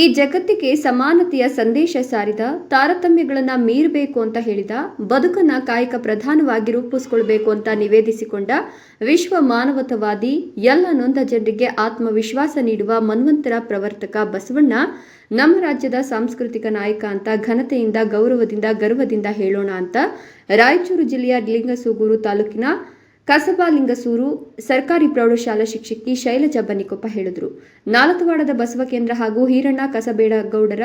ಈ ಜಗತ್ತಿಗೆ ಸಮಾನತೆಯ ಸಂದೇಶ ಸಾರಿದ ತಾರತಮ್ಯಗಳನ್ನು ಮೀರಬೇಕು ಅಂತ ಹೇಳಿದ, ಬದುಕನ್ನ ಕಾಯಕ ಪ್ರಧಾನವಾಗಿ ರೂಪಿಸ್ಕೊಳ್ಬೇಕು ಅಂತ ನಿವೇದಿಸಿಕೊಂಡ ವಿಶ್ವ ಮಾನವತವಾದಿ ಎಲ್ಲ ನೊಂದ ಜನರಿಗೆ ಆತ್ಮವಿಶ್ವಾಸ ನೀಡುವ ಮನ್ವಂತರ ಪ್ರವರ್ತಕ ಬಸವಣ್ಣ ನಮ್ಮ ರಾಜ್ಯದ ಸಾಂಸ್ಕೃತಿಕ ನಾಯಕ ಅಂತ ಘನತೆಯಿಂದ, ಗೌರವದಿಂದ, ಗರ್ವದಿಂದ ಹೇಳೋಣ ಅಂತ ರಾಯಚೂರು ಜಿಲ್ಲೆಯ ಲಿಂಗಸೂಗೂರು ತಾಲೂಕಿನ ಕಸಬಾ ಲಿಂಗಸೂರು ಸರ್ಕಾರಿ ಪ್ರೌಢಶಾಲಾ ಶಿಕ್ಷಕಿ ಶೈಲಜಾ ಬನ್ನಿಕೊಪ್ಪ ಹೇಳಿದರು. ನಾಲತವಾಡದ ಬಸವ ಕೇಂದ್ರ ಹಾಗೂ ಹೀರಣ್ಣ ಕಸಬೇಡಗೌಡರ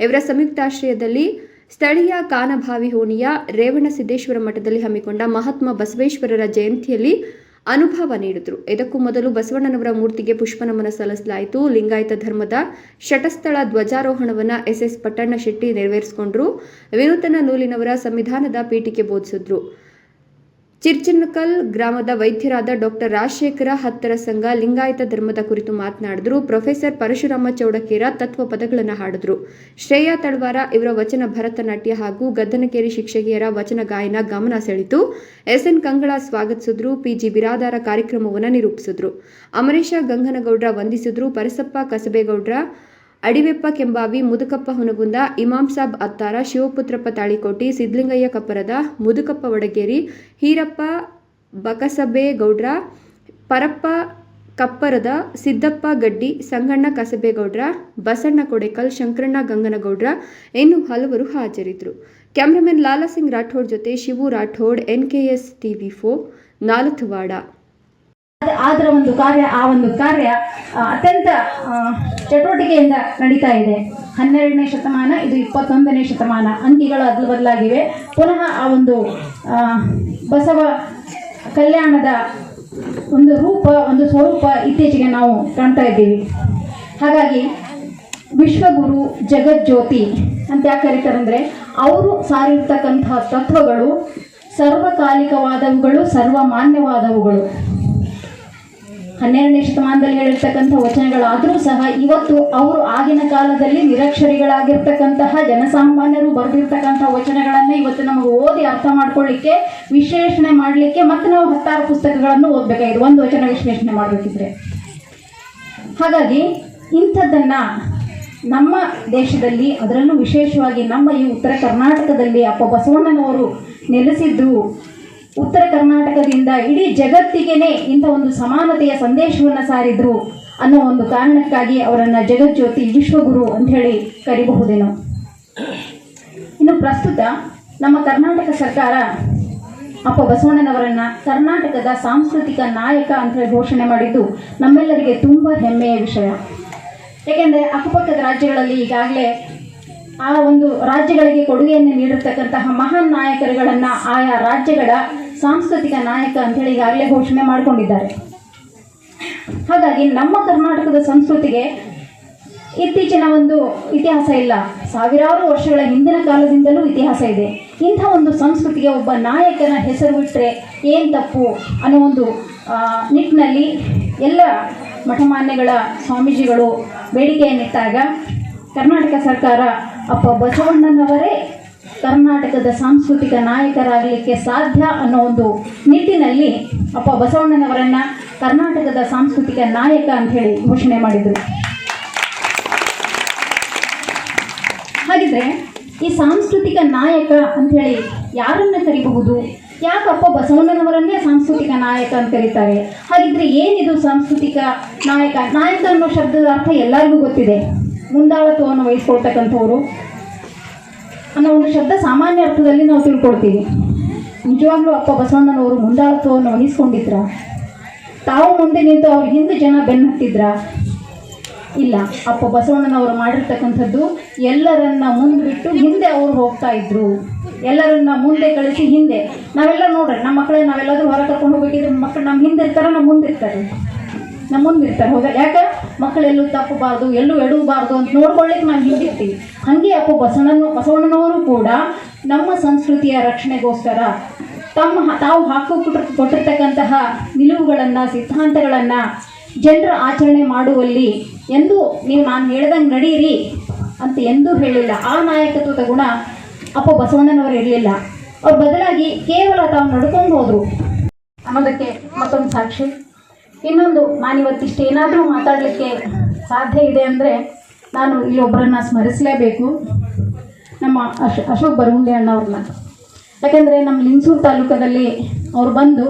ಇವರ ಸಂಯುಕ್ತಾಶ್ರಯದಲ್ಲಿ ಸ್ಥಳೀಯ ಕಾನಭಾವಿ ಹೋಣಿಯ ರೇವಣಸಿದ್ದೇಶ್ವರ ಮಠದಲ್ಲಿ ಹಮ್ಮಿಕೊಂಡ ಮಹಾತ್ಮ ಬಸವೇಶ್ವರರ ಜಯಂತಿಯಲ್ಲಿ ಅನುಭವ ನೀಡಿದರು. ಇದಕ್ಕೂ ಮೊದಲು ಬಸವಣ್ಣನವರ ಮೂರ್ತಿಗೆ ಪುಷ್ಪ ನಮನ ಸಲ್ಲಿಸಲಾಯಿತು. ಲಿಂಗಾಯತ ಧರ್ಮದ ಶಟಸ್ಥಳ ಧ್ವಜಾರೋಹಣವನ್ನು ಎಸ್ಎಸ್ ಪಟ್ಟಣ್ಣ ಶೆಟ್ಟಿ ನೆರವೇರಿಸಿಕೊಂಡ್ರು. ವಿನೂತನ ನೂಲಿನವರ ಸಂವಿಧಾನದ ಪೀಠಿಕೆ ಬೋಧಿಸಿದ್ರು. ಚಿರ್ಚಿನಕಲ್ ಗ್ರಾಮದ ವೈದ್ಯರಾದ ಡಾಕ್ಟರ್ ರಾಜಶೇಖರ ಹತ್ತರ ಸಂಘ ಲಿಂಗಾಯತ ಧರ್ಮದ ಕುರಿತು ಮಾತನಾಡಿದ್ರು. ಪ್ರೊಫೆಸರ್ ಪರಶುರಾಮ ಚೌಡಕೇರ ತತ್ವ ಪದಗಳನ್ನು ಹಾಡಿದ್ರು. ಶ್ರೇಯಾ ತಳವಾರ ಇವರ ವಚನ ಭರತನಾಟ್ಯ ಹಾಗೂ ಗದ್ದನಕೇರಿ ಶಿಕ್ಷಕಿಯರ ವಚನ ಗಾಯನ ಗಮನ ಎಸ್ ಎಸ್ಎನ್. ಕಂಗಳ ಸ್ವಾಗತಿಸಿದ್ರು. ಪಿಜಿ ಬಿರಾದಾರ ಕಾರ್ಯಕ್ರಮವನ್ನು ನಿರೂಪಿಸಿದ್ರು. ಅಮರೇಶ ಗಂಗನಗೌಡ್ರ ವಂದಿಸಿದ್ರು. ಪರಸಪ್ಪ ಕಸಬೇಗೌಡ್ರ ಅಡಿವೆಪ್ಪ ಕೆಂಬಾವಿ ಮುದುಕಪ್ಪ ಹುನಗುಂದ, ಇಮಾಮ್ ಸಾಬ್ ಅತ್ತಾರ, ಶಿವಪುತ್ರಪ್ಪ ತಾಳಿಕೋಟಿ, ಸಿದ್ಲಿಂಗಯ್ಯ ಕಪ್ಪರದ ಮುದುಕಪ್ಪ ವಡಗೇರಿ, ಹೀರಪ್ಪ ಬಕಸಬೇಗೌಡ್ರ ಪರಪ್ಪ ಕಪ್ಪರದ, ಸಿದ್ದಪ್ಪ ಗಡ್ಡಿ, ಸಂಗಣ್ಣ ಕಸಬೇಗೌಡ್ರ ಬಸಣ್ಣ ಕೊಡೆಕಲ್, ಶಂಕರಣ್ಣ ಗಂಗನಗೌಡ್ರ ಇನ್ನು ಹಲವರು ಹಾಜರಿದ್ದರು ಕ್ಯಾಮ್ರಾಮನ್ ಲಾಲಾ ಸಿಂಗ್ ರಾಠೋಡ್ ಜೊತೆ Shivu Rathod, N K NKS TV ಫೋ ನಾಲಥವಾಡ ಅದರ ಒಂದು ಕಾರ್ಯ, ಆ ಒಂದು ಕಾರ್ಯ ಅತ್ಯಂತ ಚಟುವಟಿಕೆಯಿಂದ ನಡೀತಾ ಇದೆ. ಹನ್ನೆರಡನೇ ಶತಮಾನ, ಇದು ಇಪ್ಪತ್ತೊಂದನೇ ಶತಮಾನ. ಅಂಕಿಗಳು ಅದಲು ಬದಲಾಗಿವೆ. ಪುನಃ ಆ ಒಂದು ಬಸವ ಕಲ್ಯಾಣದ ಒಂದು ರೂಪ, ಒಂದು ಸ್ವರೂಪ ಇತ್ತೀಚೆಗೆ ನಾವು ಕಾಣ್ತಾ ಇದ್ದೀವಿ. ಹಾಗಾಗಿ ವಿಶ್ವಗುರು ಜಗಜ್ಯೋತಿ ಅಂತ ಯಾಕೆ ಕರೀತಾರಂದ್ರೆ ಅವರು ಸಾರಿರ್ತಕ್ಕಂತಹ ತತ್ವಗಳು ಸರ್ವಕಾಲಿಕವಾದವುಗಳು, ಸರ್ವಮಾನ್ಯವಾದವುಗಳು. ಹನ್ನೆರಡನೇ ಶತಮಾನದಲ್ಲಿ ಹೇಳಿರ್ತಕ್ಕಂಥ ವಚನಗಳಾದರೂ ಸಹ ಇವತ್ತು ಅವರು ಆಗಿನ ಕಾಲದಲ್ಲಿ ನಿರಕ್ಷರಿಗಳಾಗಿರ್ತಕ್ಕಂತಹ ಜನಸಾಮಾನ್ಯರು ಬರೆದಿರ್ತಕ್ಕಂಥ ವಚನಗಳನ್ನು ಇವತ್ತು ನಮಗೆ ಓದಿ ಅರ್ಥ ಮಾಡ್ಕೊಳ್ಳಿಕ್ಕೆ, ವಿಶ್ಲೇಷಣೆ ಮಾಡಲಿಕ್ಕೆ ಮತ್ತೆ ನಾವು ಹತ್ತಾರು ಪುಸ್ತಕಗಳನ್ನು ಓದಬೇಕಾಗಿದೆ. ಒಂದು ವಚನ ವಿಶ್ಲೇಷಣೆ ಮಾಡಬೇಕಿದ್ರೆ. ಹಾಗಾಗಿ ಇಂಥದ್ದನ್ನ ನಮ್ಮ ದೇಶದಲ್ಲಿ ಅದರಲ್ಲೂ ವಿಶೇಷವಾಗಿ ನಮ್ಮ ಈ ಉತ್ತರ ಕರ್ನಾಟಕದಲ್ಲಿ ಅಪ್ಪ ಬಸವಣ್ಣನವರು ನೆಲೆಸಿದ್ದು ಉತ್ತರ ಕರ್ನಾಟಕದಿಂದ ಇಡೀ ಜಗತ್ತಿಗೆನೆ ಇಂಥ ಒಂದು ಸಮಾನತೆಯ ಸಂದೇಶವನ್ನು ಸಾರಿದ್ರು ಅನ್ನೋ ಒಂದು ಕಾರಣಕ್ಕಾಗಿ ಅವರನ್ನು ಜಗಜ್ಯೋತಿ ವಿಶ್ವಗುರು ಅಂತ ಹೇಳಿ ಕರಿಬಹುದೇನೋ. ಇನ್ನು ಪ್ರಸ್ತುತ ನಮ್ಮ ಕರ್ನಾಟಕ ಸರ್ಕಾರ ಅಪ್ಪ ಬಸವಣ್ಣನವರನ್ನ ಕರ್ನಾಟಕದ ಸಾಂಸ್ಕೃತಿಕ ನಾಯಕ ಅಂತ ಹೇಳಿ ಘೋಷಣೆ ಮಾಡಿದ್ದು ನಮ್ಮೆಲ್ಲರಿಗೆ ತುಂಬ ಹೆಮ್ಮೆಯ ವಿಷಯ. ಏಕೆಂದರೆ ಅಕ್ಕಪಕ್ಕದ ರಾಜ್ಯಗಳಲ್ಲಿ ಈಗಾಗಲೇ ಆ ಒಂದು ರಾಜ್ಯಗಳಿಗೆ ಕೊಡುಗೆಯನ್ನು ನೀಡಿರ್ತಕ್ಕಂತಹ ಮಹಾನ್ ನಾಯಕರುಗಳನ್ನು ಆಯಾ ರಾಜ್ಯಗಳ ಸಾಂಸ್ಕೃತಿಕ ನಾಯಕ ಅಂತ ಹೇಳಿ ಈಗಾಗಲೇ ಘೋಷಣೆ ಮಾಡಿಕೊಂಡಿದ್ದಾರೆ. ಹಾಗಾಗಿ ನಮ್ಮ ಕರ್ನಾಟಕದ ಸಂಸ್ಕೃತಿಗೆ ಇತ್ತೀಚಿನ ಒಂದು ಇತಿಹಾಸ ಇಲ್ಲ. ಸಾವಿರಾರು ವರ್ಷಗಳ ಹಿಂದಿನ ಕಾಲದಿಂದಲೂ ಇತಿಹಾಸ ಇದೆ. ಇಂಥ ಒಂದು ಸಂಸ್ಕೃತಿಗೆ ಒಬ್ಬ ನಾಯಕನ ಹೆಸರು ಬಿಟ್ಟರೆ ಏನು ತಪ್ಪು ಅನ್ನೋ ಒಂದು ನಿಟ್ಟಿನಲ್ಲಿ ಎಲ್ಲ ಮಠಮಾನ್ಯಗಳ ಸ್ವಾಮೀಜಿಗಳು ಬೇಡಿಕೆಯನ್ನಿಟ್ಟಾಗ ಕರ್ನಾಟಕ ಸರ್ಕಾರ ಅಪ್ಪ ಬಸವಣ್ಣನವರೇ ಕರ್ನಾಟಕದ ಸಾಂಸ್ಕೃತಿಕ ನಾಯಕರಾಗಲಿಕ್ಕೆ ಸಾಧ್ಯ ಅನ್ನೋ ಒಂದು ನಿಟ್ಟಿನಲ್ಲಿ ಅಪ್ಪ ಬಸವಣ್ಣನವರನ್ನ ಕರ್ನಾಟಕದ ಸಾಂಸ್ಕೃತಿಕ ನಾಯಕ ಅಂತ ಹೇಳಿ ಘೋಷಣೆ ಮಾಡಿದರು. ಹಾಗಿದ್ರೆ ಈ ಸಾಂಸ್ಕೃತಿಕ ನಾಯಕ ಅಂತ ಹೇಳಿ ಯಾರನ್ನ ಕರಿಬಹುದು? ಯಾಕಪ್ಪ ಬಸವಣ್ಣನವರನ್ನೇ ಸಾಂಸ್ಕೃತಿಕ ನಾಯಕ ಅಂತ ಕರೀತಾರೆ? ಹಾಗಿದ್ರೆ ಏನಿದು ಸಾಂಸ್ಕೃತಿಕ ನಾಯಕ? ನಾಯಕ ಅನ್ನೋ ಶಬ್ದದ ಅರ್ಥ ಎಲ್ಲರಿಗೂ ಗೊತ್ತಿದೆ. ಮುಂದಾಳತ್ವವನ್ನು ವಹಿಸ್ಕೊಳ್ತಕ್ಕಂಥವ್ರು ಅನ್ನೋ ಒಂದು ಶಬ್ದ ಸಾಮಾನ್ಯ ಅರ್ಥದಲ್ಲಿ ನಾವು ತಿಳ್ಕೊಳ್ತೀವಿ. ನಿಜವಾಗ್ಲೂ ಅಪ್ಪ ಬಸವಣ್ಣನವರು ಮುಂದಾಳತ್ವವನ್ನು ವಹಿಸ್ಕೊಂಡಿದ್ರ? ತಾವು ಮುಂದೆ ನಿಂತು ಅವ್ರ ಹಿಂದೆ ಜನ ಬೆನ್ನತ್ತಿದ್ರ? ಇಲ್ಲ, ಅಪ್ಪ ಬಸವಣ್ಣನವರು ಮಾಡಿರ್ತಕ್ಕಂಥದ್ದು ಎಲ್ಲರನ್ನ ಮುಂದೆ ಬಿಟ್ಟು ಹಿಂದೆ ಅವರು ಹೋಗ್ತಾ ಇದ್ರು. ಎಲ್ಲರನ್ನ ಮುಂದೆ ಕಳಿಸಿ ಹಿಂದೆ. ನಾವೆಲ್ಲ ನೋಡ್ರಿ, ನಮ್ಮ ಮಕ್ಕಳೇ ನಾವೆಲ್ಲಾದ್ರೂ ಹೊರ ಕರ್ಕೊಂಡು ಹೋಗ್ಬೇಕಿದ್ರೆ ಮಕ್ಕಳು ನಮ್ಮ ಹಿಂದೆ ಇರ್ತಾರೆ ನಮ್ಮ ಮುಂದೆ ಇರ್ತಾರೆ ನಮ್ಮ ಮುಂದೆ ಇರ್ತಾರೆ ಹೌದಾ? ಯಾಕೆ? ಮಕ್ಕಳು ಎಲ್ಲೂ ತಪ್ಪಬಾರ್ದು, ಎಲ್ಲೂ ಎಡಬಾರ್ದು ಅಂತ ನೋಡ್ಕೊಳ್ಳಿಕ್ಕೆ ನಾವು ಹಿಂದಿರ್ತೀವಿ ಹಾಗೆ ಅಪ್ಪ ಬಸವಣ್ಣನ, ಬಸವಣ್ಣನವರು ಕೂಡ ನಮ್ಮ ಸಂಸ್ಕೃತಿಯ ರಕ್ಷಣೆಗೋಸ್ಕರ ತಮ್ಮ ತಾವು ಹಾಕಿಕೊಟ್ಟಿರ್ ಕೊಟ್ಟಿರ್ತಕ್ಕಂತಹ ನಿಲುವುಗಳನ್ನು, ಸಿದ್ಧಾಂತಗಳನ್ನು ಜನರ ಆಚರಣೆ ಮಾಡುವಲ್ಲಿ ಎಂದು ನೀವು ನಾನು ಹೇಳ್ದಂಗೆ ನಡೀರಿ ಅಂತ ಎಂದೂ ಹೇಳಿಲ್ಲ. ಆ ನಾಯಕತ್ವದ ಗುಣ ಅಪ್ಪ ಬಸವಣ್ಣನವರು ಇರಲಿಲ್ಲ. ಅವ್ರ ಬದಲಾಗಿ ಕೇವಲ ತಾವು ನಡ್ಕೊಂಡು ಹೋದರು. ಅನ್ನೋದಕ್ಕೆ ಮತ್ತೊಂದು ಸಾಕ್ಷಿ. ಇನ್ನೊಂದು ನಾನಿವತ್ತಿಷ್ಟು ಏನಾದರೂ ಮಾತಾಡಲಿಕ್ಕೆ ಸಾಧ್ಯ ಇದೆ ಅಂದರೆ ನಾನು ಇಲ್ಲಿ ಒಬ್ಬರನ್ನು ಸ್ಮರಿಸಲೇಬೇಕು. ನಮ್ಮ ಅಶ್, ಅಶೋಕ್ ಬರಗುಂಡೆ ಅಣ್ಣವ್ರನ್ನ. ಯಾಕೆಂದರೆ ನಮ್ಮ ಲಿಂಗಸೂರು ತಾಲೂಕದಲ್ಲಿ ಅವ್ರು ಬಂದು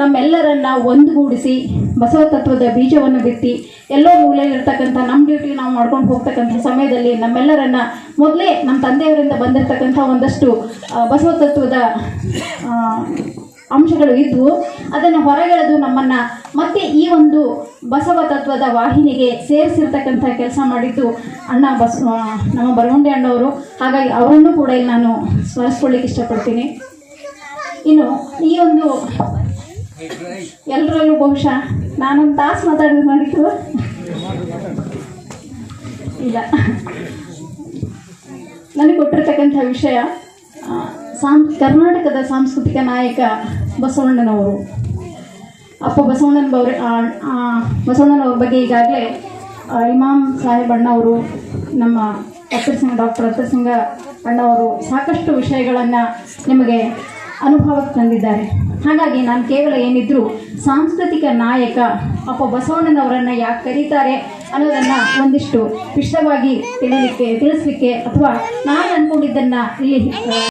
ನಮ್ಮೆಲ್ಲರನ್ನ ಒಂದುಗೂಡಿಸಿ ಬಸವ ತತ್ವದ ಬೀಜವನ್ನು ಬಿತ್ತಿ ಎಲ್ಲೋ ಮೂಲೆಯಲ್ಲಿರ್ತಕ್ಕಂಥ ನಮ್ಮ ಡ್ಯೂಟಿ ನಾವು ಮಾಡ್ಕೊಂಡು ಹೋಗ್ತಕ್ಕಂಥ ಸಮಯದಲ್ಲಿ ನಮ್ಮೆಲ್ಲರನ್ನ ಮೊದಲೇ ನಮ್ಮ ತಂದೆಯವರಿಂದ ಬಂದಿರತಕ್ಕಂಥ ಒಂದಷ್ಟು ಬಸವ ತತ್ವದ ಅಂಶಗಳು ಇದ್ದು ಅದನ್ನು ಹೊರಗೆಳೆದು ನಮ್ಮನ್ನು ಮತ್ತೆ ಈ ಒಂದು ಬಸವ ತತ್ವದ ವಾಹಿನಿಗೆ ಸೇರಿಸಿರ್ತಕ್ಕಂಥ ಕೆಲಸ ಮಾಡಿದ್ದು ಅಣ್ಣ ಬಸ್ ನಮ್ಮ ಬರಗುಂಡೆ ಅಣ್ಣವರು. ಹಾಗಾಗಿ ಅವರನ್ನು ಕೂಡ ಇಲ್ಲಿ ನಾನು ಸ್ಮರಿಸ್ಕೊಳ್ಳಿಕ್ಕೆ ಇಷ್ಟಪಡ್ತೀನಿ. ಇನ್ನು ಈ ಒಂದು ಎಲ್ಲರಲ್ಲೂ ಬಹುಶಃ ನಾನೊಂದು ತಾಸು ಮಾತಾಡೋದು ಮಾಡಿದ್ದು. ಇಲ್ಲ. ನನಗೆ ಕೊಟ್ಟಿರ್ತಕ್ಕಂಥ ವಿಷಯ ಸಾಂ, ಕರ್ನಾಟಕದ ಸಾಂಸ್ಕೃತಿಕ ನಾಯಕ ಬಸವಣ್ಣನವರು. ಅಪ್ಪ ಬಸವಣ್ಣನ ಬವ್ರ ಬಸವಣ್ಣನವ್ರ ಬಗ್ಗೆ ಈಗಾಗಲೇ ಇಮಾಮ್ ಸಾಹೇಬ್ ಅಣ್ಣವರು, ನಮ್ಮ ಅತ್ತರ್ ಸಿಂಗ್ ಡಾಕ್ಟರ್ ಅತ್ತರ್ ಸಿಂಗ ಅಣ್ಣವರು ಸಾಕಷ್ಟು ವಿಷಯಗಳನ್ನು ನಿಮಗೆ ಅನುಭವಕ್ಕೆ ತಂದಿದ್ದಾರೆ. ಹಾಗಾಗಿ ನಾನು ಕೇವಲ ಏನಿದ್ರು ಸಾಂಸ್ಕೃತಿಕ ನಾಯಕ ಅಪ್ಪ ಬಸವಣ್ಣನವರನ್ನು ಯಾಕೆ ಕರೀತಾರೆ ಅನ್ನೋದನ್ನು ಒಂದಿಷ್ಟು ವಿಶದವಾಗಿ ತಿಳಿಲಿಕ್ಕೆ, ತಿಳಿಸ್ಲಿಕ್ಕೆ ಅಥವಾ ನಾನು ಅಂದ್ಕೊಂಡಿದ್ದನ್ನು ಇಲ್ಲಿ